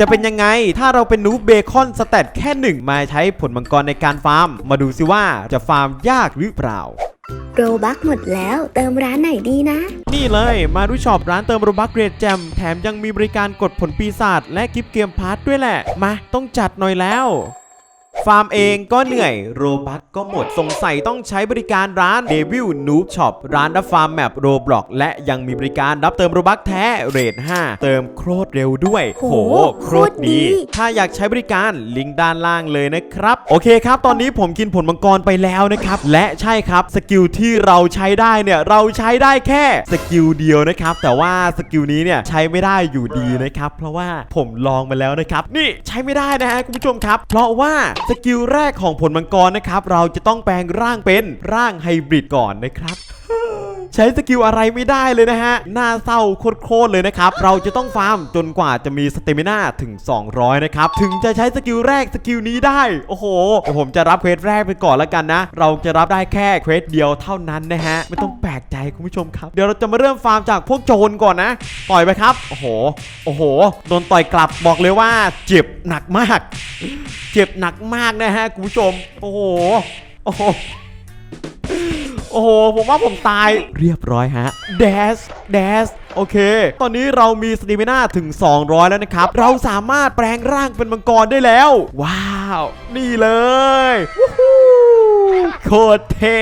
จะเป็นยังไง ถ้าเราเป็นนูบเบคอนสแตทแค่หนึ่งมาใช้ผลมังกรในการฟาร์ม มาดูซิว่าจะฟาร์มยากหรือเปล่าโรบักหมดแล้วเติมร้านไหนดีนะ นี่เลยมาดูช็อปร้านเติมโรบัคเกรดแจมแถมยังมีบริการกดผลปีศาจและกิฟต์เกมพาร์ทด้วยแหละ มาต้องจัดหน่อยแล้ว ฟาร์มเองก็เหนื่อยโรบัคก็หมดสงสัยต้องใช้บริการร้าน Devil Noob Shop ร้านรับฟาร์มแมปโรบล็อกและยังมีบริการรับเติมโรบัคแท้เรท5เติมโคตรเร็วด้วย โหโคตรดีโคตรดี ถ้าอยากใช้บริการลิงก์ด้านล่างเลยนะครับ โอเคครับ ตอนนี้ผมกินผลมังกรไปแล้วนะครับ และใช่ครับสกิลที่เราใช้ได้เนี่ยเราใช้ได้แค่สกิลเดียวนะครับ แต่ว่าสกิลนี้เนี่ยใช้ไม่ได้อยู่ดีนะครับ เพราะว่าผมลองมาแล้วนะครับ นี่ใช้ไม่ได้นะฮะคุณผู้ชมครับ เพราะว่าสกิลแรกของผลมังกรนะครับ เราจะต้องแปลงร่างเป็นร่างไฮบริดก่อนนะครับใช้สกิลอะไรไม่ได้เลยนะฮะน่าเศร้าโคตรเลยนะครับ เราจะต้องฟาร์มจนกว่าจะมีสเตมินาถึง 200 นะครับ ถึงจะใช้สกิลแรกสกิลนี้ได้ โอ้โห ผมจะรับเควสแรกไปก่อนแล้วกันนะ เราจะรับได้แค่เควสเดียวเท่านั้นนะฮะ ไม่ต้องแปลก คุณผู้ชมครับ เดี๋ยวเราจะมาเริ่มฟาร์มจากพวกโจรก่อนนะ ต่อยไปครับ โอ้โห โอ้โห โดนต่อยกลับบอกเลยว่าเจ็บหนักมาก เจ็บหนักมากนะฮะคุณผู้ชม โอ้โห โอ้โหโอ้โห ผมว่าผมตายเรียบร้อยฮะเดสเดสโอเค ตอนนี้เรามีสติมิน่าถึง 200 แล้วนะครับ เราสามารถแปลงร่างเป็นมังกรได้แล้ว ว้าว นี่เลยวู้ฮู้ โคตรเท่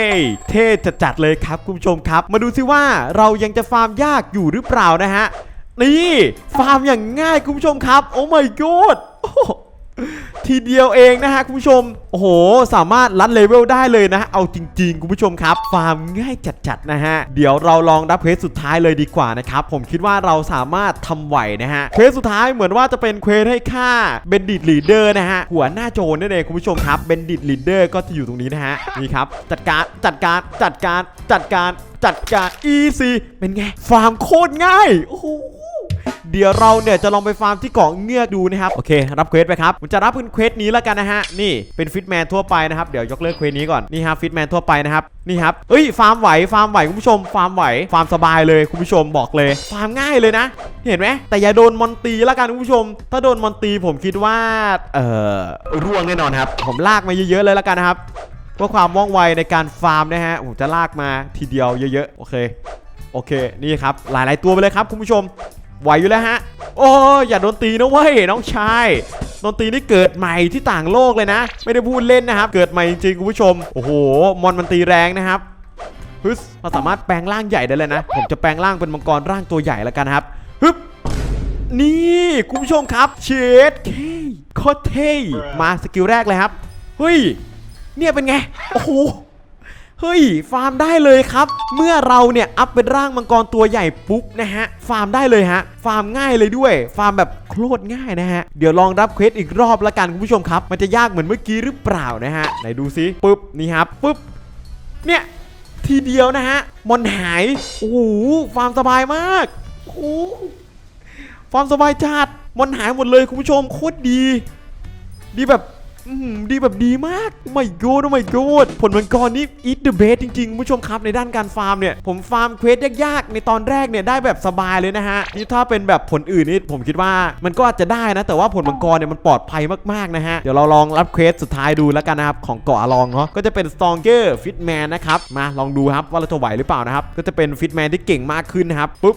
เท่จัดๆเลยครับคุณผู้ชมครับ มาดูซิว่าเรายังจะฟาร์มยากอยู่หรือเปล่านะฮะ นี่ ฟาร์มอย่างง่ายคุณผู้ชมครับ โอ้ my god โอ้ ทีเดียวเองนะฮะคุณผู้ชม โอ้โห สามารถลัดเลเวลได้เลยนะ เอาจริง ๆ คุณผู้ชมครับ ฟาร์มง่ายจัดๆนะฮะ เดี๋ยวเราลองรับเควสสุดท้ายเลยดีกว่านะครับ ผมคิดว่าเราสามารถทำไหวนะฮะ เควสสุดท้ายเหมือนว่าจะเป็นเควสให้ฆ่าเบนดิตลีดเดอร์นะฮะ หัวหน้าโจรนั่นเองคุณผู้ชมครับ เบนดิตลีดเดอร์ก็จะอยู่ตรงนี้นะฮะ นี่ครับ จัดการ จัดการ จัดการ จัดการ จัดการ easy เป็นไง ฟาร์มโคตรง่าย โอ้โห เดี๋ยวเราเนี่ยจะลองไปฟาร์มที่เกาะเงือกดูนะครับโอเครับเควสไปครับผมจะรับเป็นเควสนี้แล้วกันนะฮะนี่เป็นฟิตแมนทั่วไปนะครับเดี๋ยวยกเลิกเควสนี้ก่อนนี่ครับฟิตแมนทั่วไปนะครับนี่ครับเอ้ยฟาร์มไหวฟาร์มไหวคุณผู้ชม ฟาร์มไหวฟาร์มสบายเลยคุณผู้ชมบอกเลยฟาร์มง่ายเลยนะ เห็นไหมแต่อย่าโดนมอนตีแล้วกันคุณผู้ชม ถ้าโดนมอนตีผมคิดว่าเอ่อร่วงแน่นอนครับ ผมลากมาเยอะๆเลยแล้วกันนะครับเพื่อความว่องไวในการฟาร์มนะฮะผมจะลากมาทีเดียวเยอะๆโอเคโอเคนี่ครับหลายๆตัวไปเลยครับคุณผู้ชม ไหวอยู่แล้วฮะ โอ้ยอย่าโดนตีนะเว้ยน้องชายโดนตีนี่เกิดใหม่ที่ต่างโลกเลยนะ ไม่ได้พูดเล่นนะครับ เกิดใหม่จริงคุณผู้ชม โอ้โห มอนมันตีแรงนะครับฮึสเราสามารถแปลงร่างใหญ่ได้เลยนะ ผมจะแปลงร่างเป็นมังกรร่างตัวใหญ่แล้วกันครับฮึบนี่คุณผู้ชมครับ เชดเคโคตรเท่มาสกิลแรกเลยครับ เฮ้ย เนี่ยเป็นไง โอ้โห เฮ้ย ฟาร์มได้เลยครับ เมื่อเราเนี่ยอัพเป็นร่างมังกรตัวใหญ่ปุ๊บนะฮะ ฟาร์มได้เลยฮะ ฟาร์มง่ายเลยด้วย ฟาร์มแบบโคตรง่ายนะฮะ เดี๋ยวลองรับเควสอีกรอบละกันคุณผู้ชมครับ มันจะยากเหมือนเมื่อกี้หรือเปล่านะฮะ ไหนดูซิปุ๊บนี่ครับปุ๊บ เนี่ยทีเดียวนะฮะ มอนหาย โอ้โห ฟาร์มสบายมาก โอ้โหฟาร์มสบายจัด มอนหายหมดเลยคุณผู้ชมโคตรดี ดีแบบ ดีแบบดีมากไม่โกดไม่โกดผลมังกรนี่อีทเดอะเบสจริงๆคุณผู้ชมครับในด้านการฟาร์มเนี่ยผมฟาร์มเควสยากๆ ในตอนแรกเนี่ยได้แบบสบายเลยนะฮะนี่ถ้าเป็นแบบผลอื่นนี่ผมคิดว่ามันก็อาจจะได้นะ แต่ว่าผลมังกรเนี่ยมันปลอดภัยมากๆนะฮะเดี๋ยวเราลองรับเควสสุดท้ายดูแล้วกันนะครับของเกาะอาลองเนาะก็จะเป็น Stronger Fitman นนะครับมาลองดูครับว่าเราจะไหวหรือเปล่านะครับก็จะเป็น Fitman ที่เก่งมากขึ้นนะครับปุ๊บ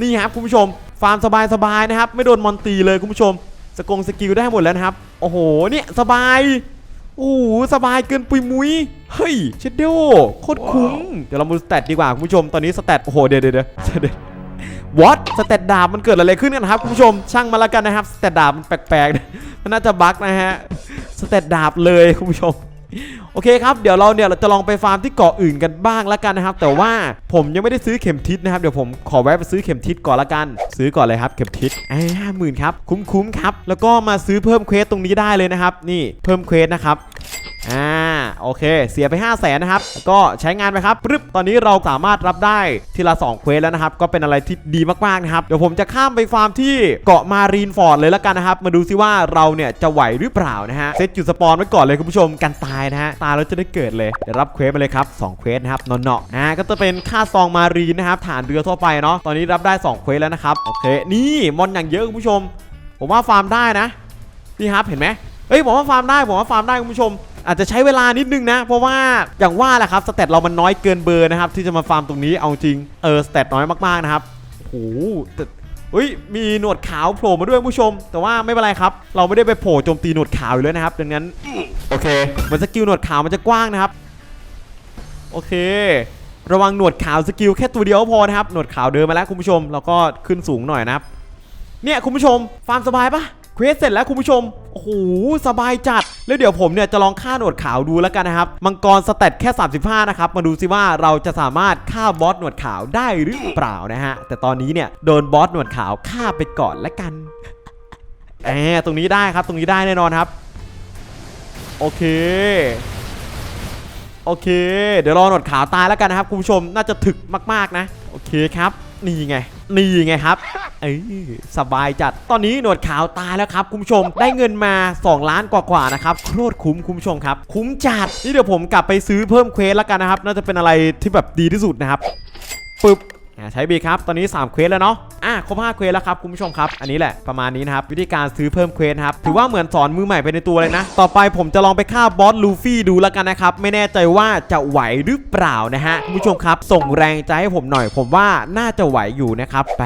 นี่ครับคุณผู้ชมฟาร์มสบายๆนะครับไม่โดนมอนตีเลยคุณผู้ชม สกงสกิลได้หมดแล้วนะครับ โอ้โห เนี่ย สบาย โอ้โหสบายเกินปุยมุย เฮ้ยเชดโดโคตรคุ้ม เดี๋ยวเรามาดูสเตตดีกว่าคุณผู้ชม ตอนนี้สเตตโอ้โห เดี๋ยวเดี๋ยวเดี๋ยวเดี๋ยว what สเตตดาบมันเกิดอะไรขึ้นกันนะครับคุณผู้ชม ช่างมาแล้วกันนะครับ สเตตดาบมันแปลกๆ มันน่าจะบั๊กนะฮะ สเตตดาบเลยคุณผู้ชม โอเคครับเดี๋ยวเราเนี่ยเราจะลองไปฟาร์มที่เกาะอื่นกันบ้างแล้วกันนะครับ แต่ว่าผมยังไม่ได้ซื้อเข็มทิศนะครับเดี๋ยวผมขอแวะไปซื้อเข็มทิศก่อนละกัน ซื้อก่อนเลยครับเข็มทิศไอ้ห้าหมื่นครับคุ้มๆครับแล้วก็มาซื้อเพิ่มเควสตรงนี้ได้เลยนะครับ นี่เพิ่มเควสนะครับ อ่าโอเค เสียไป 5 0 0แสนนะครับ ก็ใช้งานไปครับปึ๊บตอนนี้เราสามารถรับได้ทีละ2เควสแล้วนะครับ ก็เป็นอะไรที่ดีมากๆนะครับ เดี๋ยวผมจะข้ามไปฟาร์มที่เกาะมารีนฟอร์ดเลยแล้วกันนะครับ มาดูซิว่าเราเนี่ยจะไหวหรือเปล่านะฮะ เซตจุดสปอนไว้ก่อนเลยคุณผู้ชมกันตายนะฮะ ตายแล้วจะได้เกิดเลย เดี๋ยวรับเควสมาเลยครับ2เควสนะครับนอนเนาะอ่าก็จะเป็นค่าซองมารีนนะครับฐานเรือทั่วไปเนาะ ตอนนี้รับได้2เควสแล้วนะครับ โอเค นี่มอนอย่างเยอะคุณผู้ชม ผมว่าฟาร์มได้นะ นี่ครับเห็นไหมเฮ้ยผมว่าฟาร์มได้ผมว่าฟาร์มได้คุณผู้ชม อาจจะใช้เวลานิดนึงนะ เพราะว่าอย่างว่าแหละครับสเตตเรามันน้อยเกินเบอร์นะครับที่จะมาฟาร์มตรงนี้เอาจริงเออสเตตน้อยมากๆนะครับโอ้โหแต่เฮ้ยมีหนวดขาวโผล่มาด้วยคุณผู้ชม แต่ว่าไม่เป็นไรครับ เราไม่ได้ไปโผล่โจมตีหนวดขาวอยู่เลยนะครับดังนั้นโอเคเหมือนสกิลหนวดขาวมันจะกว้างนะครับ โอเค ระวังหนวดขาวสกิลแค่ตัวเดียวก็พอนะครับหนวดขาวเดินมาแล้วคุณผู้ชมแล้วก็ขึ้นสูงหน่อยนะครับเนี่ยคุณผู้ชมฟาร์มสบายปะเควสเสร็จแล้วคุณผู้ชมโอ้โหสบายจัด แล้วเดี๋ยวผมเนี่ยจะลองฆ่าหนวดขาวดูแล้วกันนะครับ มังกรสเตตแค่ 35 นะครับ มาดูซิว่าเราจะสามารถฆ่าบอสหนวดขาวได้หรือเปล่านะฮะ แต่ตอนนี้เนี่ยโดนบอสหนวดขาวฆ่าไปก่อนละกันแอบตรงนี้ได้ครับ ตรงนี้ได้แน่นอนครับ โอเค โอเค เดี๋ยวรอหนวดขาวตายแล้วกันนะครับคุณผู้ชม น่าจะถึกมากๆนะ โอเคครับ นี่ไง นี่ไงครับ เอ้ยสบายจัด ตอนนี้หนวดขาวตายแล้วครับคุณผู้ชม ได้เงินมา 2 ล้านกว่าๆนะครับโคตรคุ้มคุณผู้ชมครับ คุ้มจัด นี่เดี๋ยวผมกลับไปซื้อเพิ่มเควสแล้วกันนะครับ น่าจะเป็นอะไรที่แบบดีที่สุดนะครับปึ๊บอ่าใช้บีครับตอนนี้ 3 เควสแล้วเนาะอะครบ5เควสแล้วครับคุณผู้ชมครับ อันนี้แหละประมาณนี้นะครับวิธีการซื้อเพิ่มเควสนะครับถือว่าเหมือนสอนมือใหม่ไปในตัวเลยนะ ต่อไปผมจะลองไปฆ่าบอสลูฟี่ดูแล้วกันนะครับ ไม่แน่ใจว่าจะไหวหรือเปล่านะฮะคุณผู้ชมครับ ส่งแรงใจให้ผมหน่อยผมว่าน่าจะไหวอยู่นะครับไป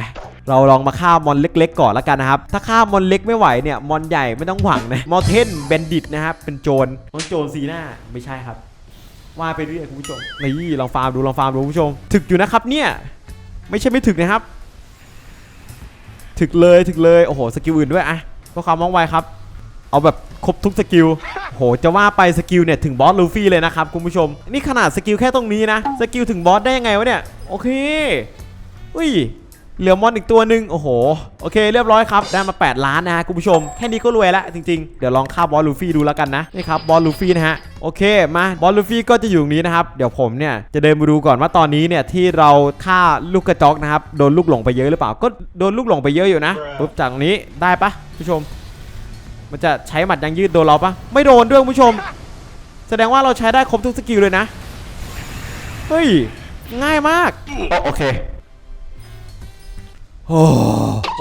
เราลองมาฆ่ามอนเล็ก ๆ ก่อนแล้วกันนะครับ ถ้าฆ่ามอนเล็กไม่ไหวเนี่ยมอนใหญ่ไม่ต้องหวังนะมอเทนเบนดิตนะครับเป็นโจรมอนโจรซีหน้าไม่ใช่ครับ ว่าไปเรื่อยคุณผู้ชมนี่ลองฟาร์มดูลองฟาร์มดูคุณผู้ชม ถึกอยู่นะครับเนี่ยไม่ใช่ไม่ถึกนะครับ ถึกเลยถึกเลยโอ้โหสกิลอื่นด้วยอะเพื่อความว่องไวครับ เอาแบบครบทุกสกิลโหจะว่าไปสกิลเนี่ยถึงบอสลูฟี่เลยนะครับคุณผู้ชม นี่ขนาดสกิลแค่ตรงนี้นะสกิลถึงบอสได้ยังไงวะเนี่ยโอเคอุ้ย เหลือมอนอีกตัวหนึ่งโอ้โห โอเคเรียบร้อยครับ ได้มา 8 ล้านนะฮะคุณผู้ชม แค่นี้ก็รวยแล้วจริงๆ เดี๋ยวลองฆ่าบอสลูฟี่ดูแล้วกันนะ นี่ครับบอสลูฟี่นะฮะ โอเคมาบอสลูฟี่ก็จะอยู่ตรงนี้นะครับ เดี๋ยวผมเนี่ยจะเดินมาดูก่อนว่าตอนนี้เนี่ยที่เราฆ่าลูกกระจอกนะครับ โดนลูกหลงไปเยอะหรือเปล่า ก็โดนลูกหลงไปเยอะอยู่นะปุ๊บจากนี้ได้ปะผู้ชม มันจะใช้หมัดยังยืดโดนเราปะไม่โดนด้วยคุณผู้ชม แสดงว่าเราใช้ได้ครบทุกสกิลเลยนะ เฮ้ยง่ายมากโอเค โอ้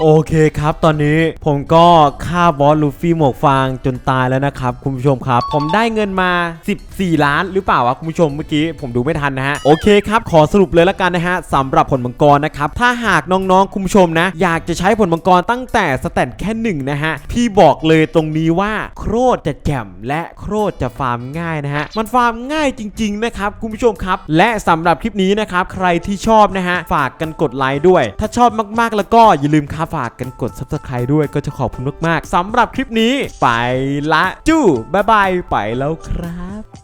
โอเคครับ ตอนนี้ผมก็ฆ่าบอสลูฟี่หมวกฟางจนตายแล้วนะครับ คุณผู้ชมครับ ผมได้เงินมา 14 ล้านหรือเปล่าวะคุณผู้ชมเมื่อกี้ผมดูไม่ทันนะฮะโอเคครับ ขอสรุปเลยล้วกันนะฮะสำหรับผลมังกรนะครับ ถ้าหากน้องๆคุณผู้ชมนะ อยากจะใช้ผลมังกรตั้งแต่สแตทแค่หนึ่งนะฮะพี่บอกเลยตรงนี้ว่าโคตรจะแจ่มและโคตรจะฟาร์มง่ายนะฮะมันฟาร์มง่ายจริง ๆ นะครับคุณผู้ชมครับ และสำหรับคลิปนี้นะครับใครที่ชอบนะฮะฝากกันกดไลค์ด้วย ถ้าชอบมากๆแล้วก็อย่าลืมครับฝากกันกด subscribe ด้วยก็จะขอบคุณมากๆสำหรับคลิปนี้ไปละจู้บ๊ายบายไปแล้วครับ